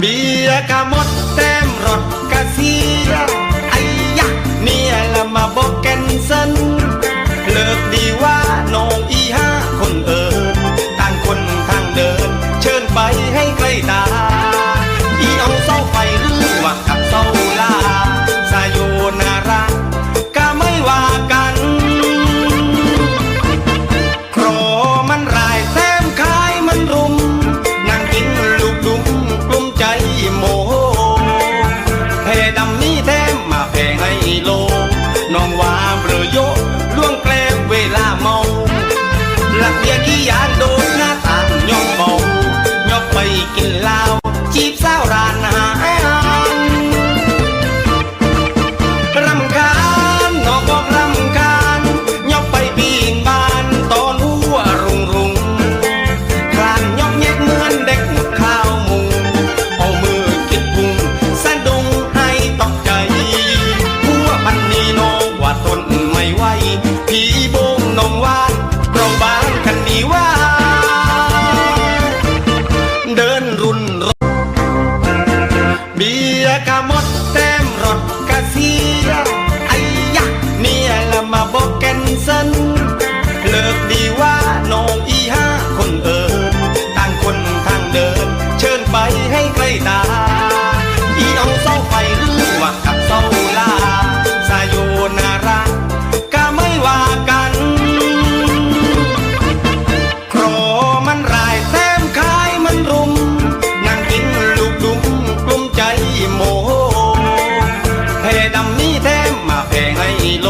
เบียร์กะมดเต็มรถกะเสียไอ้ยะเนี่ยละมาบอกกันสันเลิกดีว่าน้องอีห้าคนเออ เพดำนี้แทมมาแพให้โล นไปให้ใกลตา อีเอาเศร้าไฟหรือว่ากับเศร้าลาสายโยนาราก็ไม่ว่ากันโครมันรายแต้มคายมันรุม นั่งกินลูกดุมกลุ้มใจโมเพดำนี้แท้มมาแพ่ให้โล